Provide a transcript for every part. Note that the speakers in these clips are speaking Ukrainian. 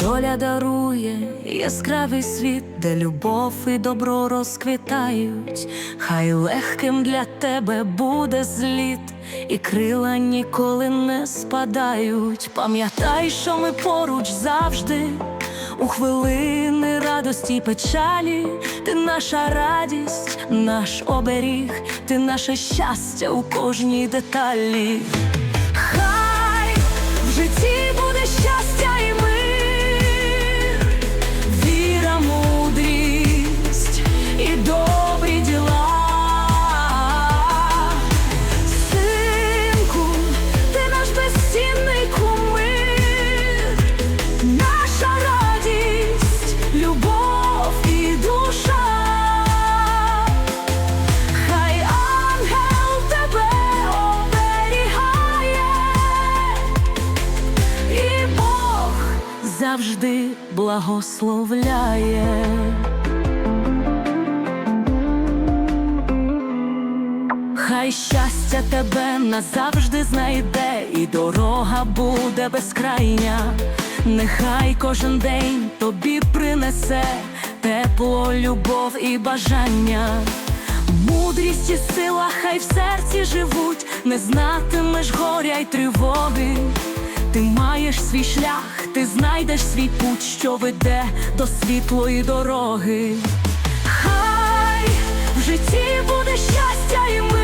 Твоя дарує яскравий світ, де любов і добро розквітають. Хай легким для тебе буде зліт, і крила ніколи не спадають. Пам'ятай, що ми поруч завжди. У хвилини радості печалі, ти наша радість, наш оберіг, ти наше щастя у кожній деталі. Хай завжди благословляє. Хай щастя тебе назавжди знайде, і дорога буде безкрайня. Нехай кожен день тобі принесе тепло, любов і бажання. Мудрість і сила хай в серці живуть, не знатимеш горя й тривоги. Ти маєш свій шлях, ти знайдеш свій путь, що веде до світлої дороги. Хай в житті буде щастя і мир,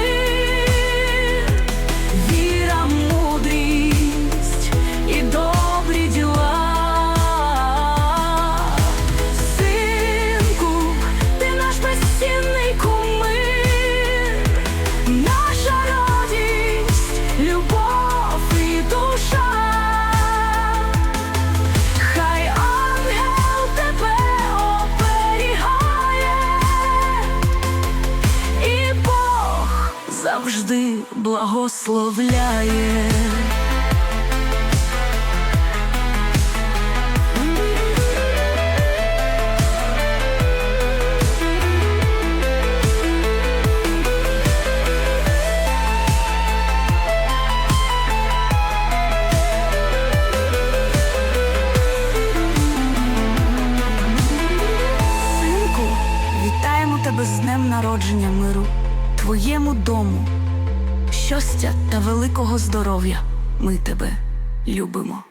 завжди благословляє. Тебе з народження миру, твоєму дому, щастя та великого здоров'я. Ми тебе любимо.